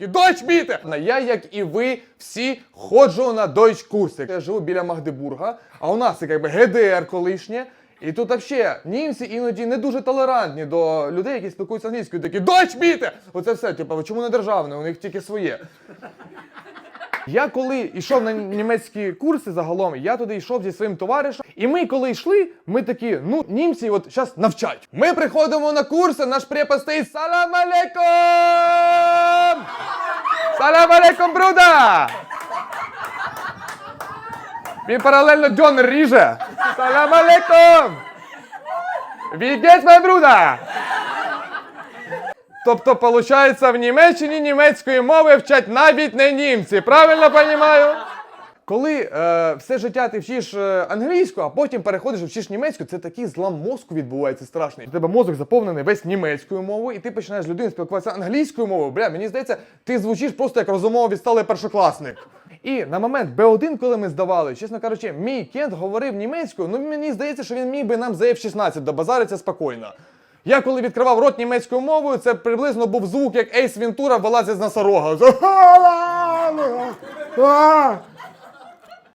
І Дойч біте! Я, як і ви, всі ходжу на дойч курси. Я живу біля Магдебурга, а у нас якби ГДР колишнє. І тут взагалі німці іноді не дуже толерантні до людей, які спілкуються англійською. Такі дойч біте! Оце все, типу, чому не державне, у них тільки своє. Я коли йшов на німецькі курси загалом, я туди йшов зі своїм товаришем. І ми, коли йшли, ми такі, ну, німці от зараз навчать. Ми приходимо на курси, наш препод стоїть Салам алейкум! Салам алейкум, бруда! Він паралельно дьонер ріже. Салам алейкум! Вігець, май бруда! Тобто, виходить, в Німеччині німецької мови вчать навіть не німці. Правильно розумію? Коли е, все життя ти вчиш е, англійську, а потім переходиш і вчиш німецьку, це такий злам мозку відбувається страшний. У тебе мозок заповнений весь німецькою мовою, і ти починаєш з людиною спілкуватися англійською мовою. Бля, мені здається, ти звучиш просто як розумово відсталий першокласник. І на момент Б1, коли ми здавали, чесно кажучи, мій кент говорив німецькою. Ну мені здається, що він міг би нам за F-16 добазариться спокійно. Я коли відкривав рот німецькою мовою, це приблизно був звук, як Ейс Вентура вилазить з носорога.